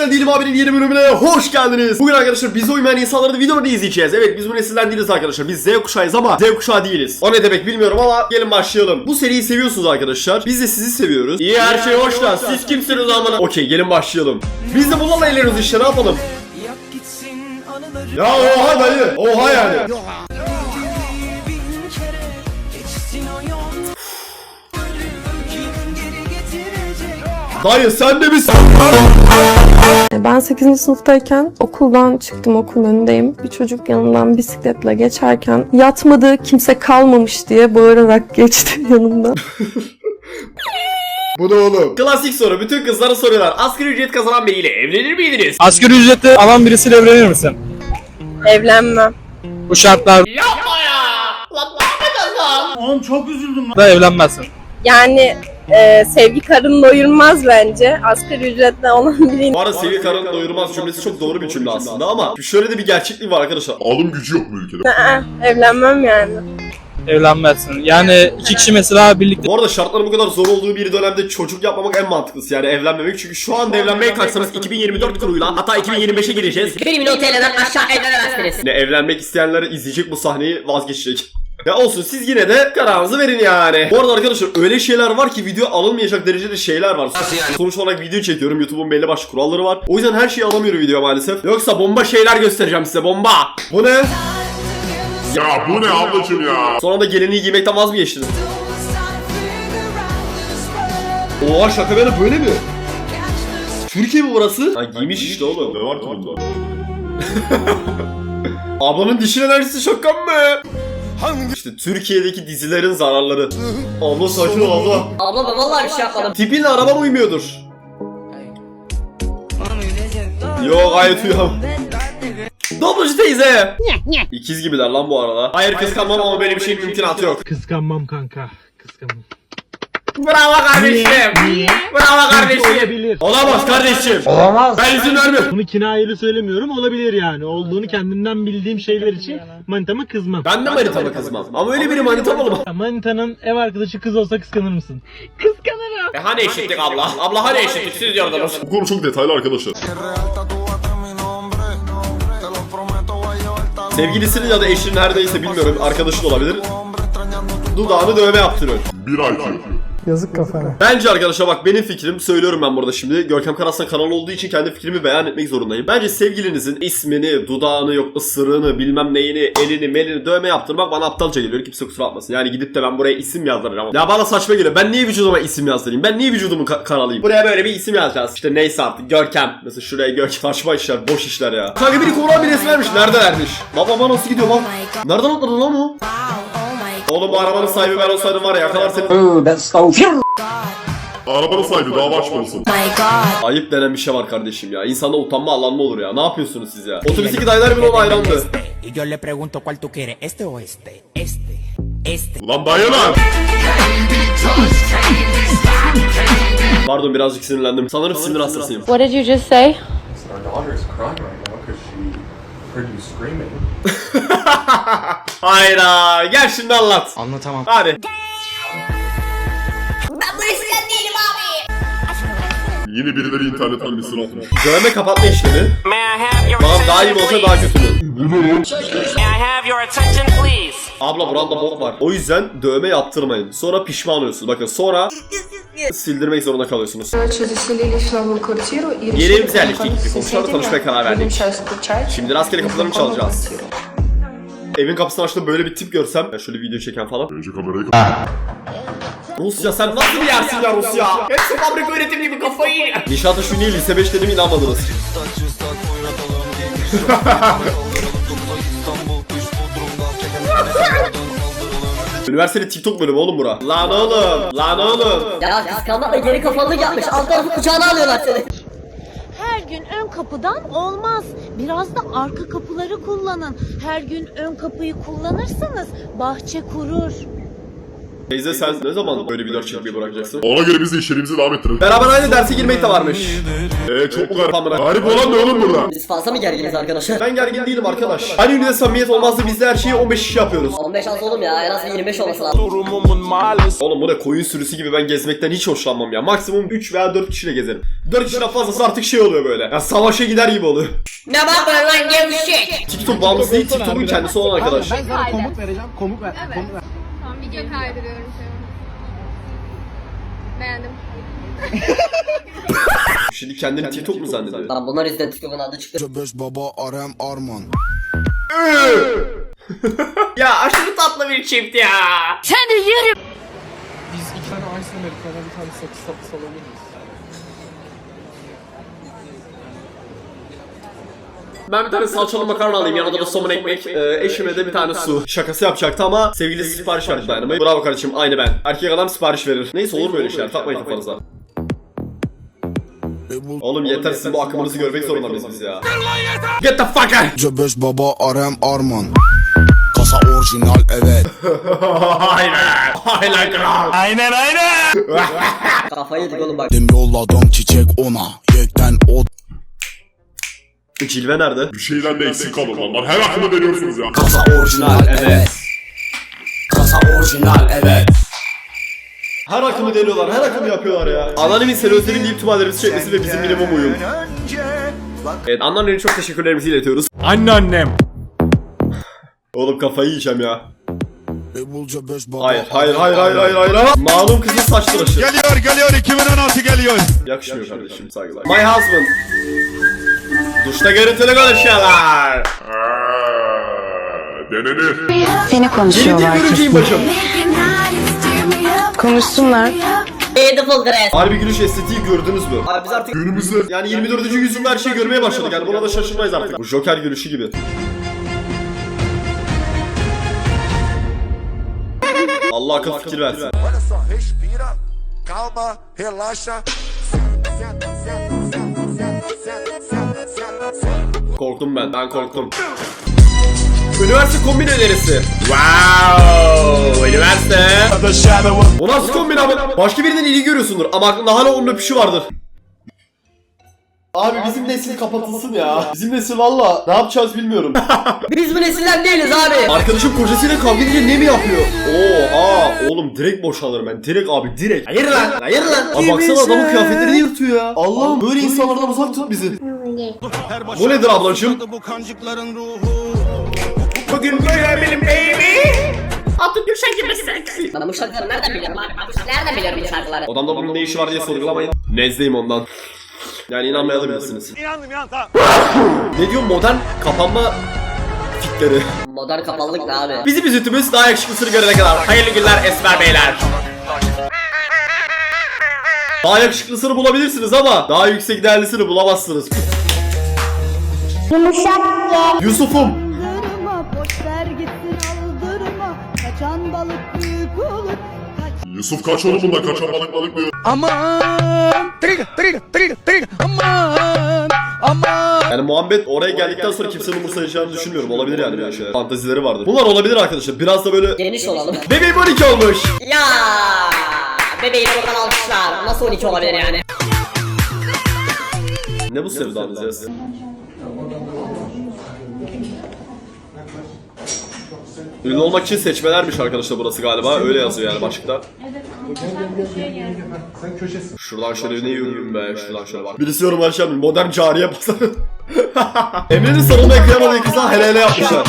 Nesilden Değilim abinin yeni bölümüne hoş geldiniz. Bugün arkadaşlar biz uymayan insanları da videoda izleyeceğiz. Evet biz bu nesilden değiliz arkadaşlar. Biz Z kuşağıyız ama Z kuşağı değiliz. O ne demek bilmiyorum ama gelin başlayalım. Bu seriyi seviyorsunuz arkadaşlar. Biz de sizi seviyoruz. İyi her şey hoş lan. Siz kimsiniz amına? Okey gelin başlayalım. Biz de bunlarla eğleniyoruz işte ne yapalım? Ya oha dayı. Oha yani. Dayı sen de misin? Ben 8. sınıftayken okuldan çıktım okulun önündeyim. Bir çocuk yanımdan bisikletle geçerken yatmadı kimse kalmamış diye bağırarak geçti yanımdan. Bu ne oğlum? Klasik soru. Bütün kızlara soruyorlar. Asgari ücret kazanan biriyle evlenir miydiniz? Asgari ücreti alan birisiyle evlenir misin? Evlenmem. Bu şartlarda da evlenmezsin. Yani e, sevgi karın doyurmaz bence. Asgari ücretle olan birinin. Bu arada seviye karın doyurmaz cümlesi çok doğru bir cümle aslında ama şöyle de bir gerçeklik var arkadaşlar. Alım gücü yok bu ülkede. Aa, evlenmem yani. Evlenmezsin. Yani iki kişi mesela birlikte Bu arada şartların bu kadar zor olduğu bir dönemde çocuk yapmamak en mantıklısı yani evlenmemek. Çünkü şu anda evlenmeye kalksanız 2024 kuruyla hatta 2025'e gireceğiz. 1 milyon TL'den aşağı evlenemezsiniz. Ne evlenmek isteyenler izleyecek bu sahneyi vazgeçecek. Ya olsun siz yine de kararınızı verin yani. Bu arada arkadaşlar öyle şeyler var ki video alınmayacak derecede şeyler var. Sonuç olarak video çekiyorum. YouTube'un belli başlı kuralları var. O yüzden her şeyi alamıyorum video maalesef. Yoksa bomba şeyler göstereceğim size bomba. Bu ne? Ya bu ne ablacım ya? Sonra da gelinliği giymekten vaz mı geçtiniz? Oha şaka böyle böyle mi? Türkiye mi burası? Ha giymiş işte oğlum. Ne var ki bunda? Ablanın dişin enerjisi şaka mı? İşte Türkiye'deki dizilerin zararları. Abla sakin ol abla. Abla ben vallahi bir şey yapmadım. Tipinle araban uymuyordur. Yo gayet uyuyorum. Doblacı teyze. İkiz gibiler lan bu arada. Hayır kıskanmam ama böyle bir şeyin mümkünatı yok. Kıskanmam kanka. Kıskanmam. Bravo kardeşim. Bravo kardeşim. Olabilir. Olamaz kardeşim. Olamaz. Ben izin vermiyorum. Bunu kinayeli söylemiyorum olabilir yani. Olduğunu kendimden bildiğim şeyler için manitama kızmam. Ben de manitama kızmam. Ama öyle biri manitam olmaz. Ya Manitanın ev arkadaşı kız olsa kıskanır mısın? E hani eşitlik abla? Abla hani eşitlik siz diyordunuz. Bu konu çok detaylı arkadaşlar. Sevgilisinin ya da eşinin her neyse bilmiyorum arkadaşın olabilir. Dudağını dövme yaptırıyor. Bir IQ. Bence arkadaşlar bak benim fikrim söylüyorum ben burada şimdi. Görkem Karaslan kanalı olduğu için kendi fikrimi beyan etmek zorundayım. Bence sevgilinizin ismini, dudağını, yok ısırığını, bilmem neyini, elini, melini dövme yaptırmak bana aptalca geliyor. Kimse kusura bakmasın. Yani gidip de ben buraya isim yazdıracağım. Ya bana saçma geliyor. Ben niye vücuduma isim yazdırayım? Ben niye vücudumu ka- karalayayım? Buraya böyle bir isim yazacağız. İşte neyse artık Görkem. Mesela şuraya Görkem. Saçma işler, boş işler ya. Kanka biri Koran bir resim vermiş. Nerede vermiş? Baba bana nasıl gidiyor lan? Nereden atladın lan o? Oğlum bu arabanın sahibi ben olsaydım var ya yakalar seni. Arabanın sahibi dava açmalısın. Ayıp denen bir şey var kardeşim ya. İnsanda utanma alanma olur ya. Ne yapıyorsunuz siz ya? Otobüsteki dayılar bile ona hayrandı. Y yo le pregunto cuál tú quieres, este o este, este, este. Lan dayanan! Pardon birazcık sinirlendim. Sanırım sinir hastasıyım. What did you just say? Heard you screaming. Hayda. Gel şimdi anlat. Anlatamam. Hadi. Ben bu eskiden değilim abi. Yine birileri internetten bir sıra atmış. Dövme kapatma işlemi. May I have your Tamam daha iyi mi olsa daha kötü mü? May I have your attention please? Abla buranda bok var. O yüzden dövme yaptırmayın. Sonra pişman oluyorsunuz. Bakın sonra sildirmek zorunda kalıyorsunuz. Короче, заселились в новую квартиру и Yeni решили evimize yerleştik. познакомиться Bir с komşularla соседями. tanışmaya karar verdik. Будем сейчас скучать. Şimdi rastgele kapılarını Знакомую çalacağız. квартиру. Evin kapısını açtığımda böyle bir tip görsem. Ya şöyle video çeken falan. Önce kamerayı kapat. Rusya sen nasıl bir yersin ya Rusya? Hepsi fabrika üretim gibi kafayı ye. Nişantaşı Ünlü lise 5 dedim inanmadınız. Üniversitede TikTok bölümü oğlum bura. Lan oğlum, lan oğlum. Ya kıskanmakla geri kafalılık yapmış. Alt tarafı kucağına alıyorlar seni. Her gün ön kapıdan olmaz. Biraz da arka kapıları kullanın. Her gün ön kapıyı kullanırsanız bahçe kurur. Teyze sen ne zaman böyle video çekmeyi bırakacaksın? Ona göre biz de işlerimizi devam ettirelim. Beraber aynı derse girmek de varmış. Eee çok mu garip? Garip olan ne oğlum burada? Biz fazla mı gerginiz arkadaşlar? Ben gergin değilim arkadaş. Hani ünlüde samimiyet olmazsa biz de her şeyi 15 kişi yapıyoruz. 15 az oğlum ya en az bir 25 olması lazım. Oğlum bu ne koyun sürüsü gibi ben gezmekten hiç hoşlanmam ya. Maksimum 3 veya 4 kişiyle gezerim. 4 kişiden fazlası artık şey oluyor böyle. Ya savaşa gider gibi oluyor. Ne bakıyorsun lan gevşek? TikTok bağımlısı değil TikTok'un kendisi olan arkadaş. sana komut vereceğim. Komut ver. Komut ver. Video kaydırıyorum şu an. Beğendim. Şimdi kendini TikTok mu zannediyor? Lan bunlar yüzünden TikTok'un adı çıktı. baba Arem Arman. Ya aşırı tatlı bir çift ya. Sen de Ben bir tane salçalı makarna alayım yanında da somun ekmek. Ee, eşime de bir tane su. Şakası yapacaktı ama sevgilisi sipariş verdi dayanamayı. Bravo kardeşim aynı ben. Erkek adam sipariş verir. Neyse olur böyle şeyler takmayın kafanıza. Oğlum yeter sizin bu akımınızı görmek zorunda mıyız biz ya? Get the fuck out! Cebes baba Arem Arman. Kasa orijinal evet. aynen. Aynen kral. Aynen aynen. Kafayı yedik oğlum bak. Dem yolladım çiçek ona. Yekten o Cilve nerede? Bir şeyden de eksik kalın lan. Lan Her akımı deniyorsunuz ya. Kasa orijinal evet. Kasa orijinal evet. Her akımı deniyorlar, her akımı yapıyorlar ya. Anneannemin seni özledim deyip tüm hallerimizi çekmesi ve bizim minimum uyum. Evet anneannene çok teşekkürlerimizi iletiyoruz. Anneannem. Oğlum kafayı yiyeceğim ya. Hayır, hayır, hayır, hayır, hayır. hayır. Malum kızın saç tıraşı. Geliyor geliyor 2016 geliyor. Yakışmıyor kardeşim, saygılar. My husband. Duşta görüntülü konuşuyorlar. Denenir. Seni konuşuyorlar. diye görücüyüm bacım. Konuşsunlar. Beautiful dress. Harbi gülüş estetiği gördünüz mü? Abi biz artık Günümüzde Yani 24. yüzyılda her şeyi görmeye başladık yani buna da şaşırmayız artık. Bu Joker gülüşü gibi. Allah akıl fikir versin. Olha só, respira, calma, relaxa. Korktum ben, ben korktum. Üniversite kombin önerisi. Wow, üniversite. O nasıl kombin abi? Başka birinden ilgi görüyorsundur ama aklında hala onun öpüşü vardır. Abi bizim nesil kapatılsın ya. Bizim nesil valla ne yapacağız bilmiyorum. biz bu nesilden değiliz abi. Arkadaşım kocasıyla kavga edince ne mi yapıyor? Oha oğlum direkt boşalırım ben. Direkt abi direkt. Hayır lan. Hayır lan. Abi baksana adamın kıyafetlerini yırtıyor ya. Allah'ım böyle insanlardan uzak tut bizi. Bu nedir ablacığım? Bugün böyle benim baby. Atın Gülşen gibi seksi. Bana bu şarkıları nereden biliyorum abi? Nereden biliyorum bu şarkıları? Odamda bunun ne işi var diye sorgulamayın. Nezdeyim ondan. Yani inanmayabilirsiniz. İnandım ya Ne diyor modern kapanma fitleri. Modern kapalılık ne abi? Bizim üzüntümüz daha yakışıklısını görene kadar. Hayırlı günler Esmer Beyler. Daha yakışıklısını bulabilirsiniz ama daha yüksek değerlisini bulamazsınız. Yusuf'um. Aldırma, boş ver gitsin aldırma. Kaçan balık büyük olur. Yusuf kaç oğlum bunda kaçan balık balık diyor. Yani Muhammed oraya geldikten sonra kimsenin umursayacağını düşünmüyorum. Olabilir yani böyle şeyler. Fantazileri vardır. Bunlar olabilir arkadaşlar. Biraz da böyle... Geniş olalım. Bebeğim 12 olmuş. ya bebeği buradan almışlar. Nasıl 12 olabilir yani? Ne bu sevdanız ya? Ünlü olmak için seçmelermiş arkadaşlar burası galiba. Öyle yazıyor yani başlıkta. Şuradan şöyle ne yürüyeyim be. Şuradan şöyle bak. Birisi yorum açmış modern cariye pazarı. Emre'nin salonuna kıyamadığı kıza hele hele yapmışlar.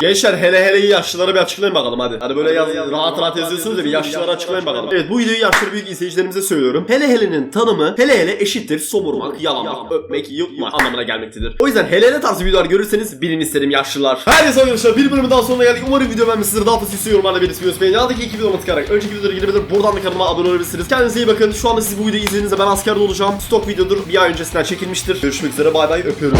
Gençler hele heleyi yaşlılara bir açıklayın bakalım hadi. Hadi böyle yaz, rahat rahat yazıyorsunuz ya bir yaşlılara açıklayın bakalım. Evet bu videoyu yaşlı büyük izleyicilerimize söylüyorum. Hele helenin tanımı hele hele eşittir somurmak, yalamak, öpmek, yutmak anlamına gelmektedir. O yüzden hele hele tarzı videolar görürseniz bilin isterim yaşlılar. Her neyse arkadaşlar bir bölümün daha sonuna geldik. Umarım video beğenmişsinizdir. Daha fazla istiyor yorumlarla belirtmeyi unutmayın. Yanındaki iki videoma tıklayarak önceki videolara girebilir. Buradan da kanalıma abone olabilirsiniz. Kendinize iyi bakın. Şu anda siz bu videoyu izlediğinizde ben askerde olacağım. Stok videodur. Bir ay öncesinden çekilmiştir. Görüşmek üzere. Bay bay. Öpüyoruz.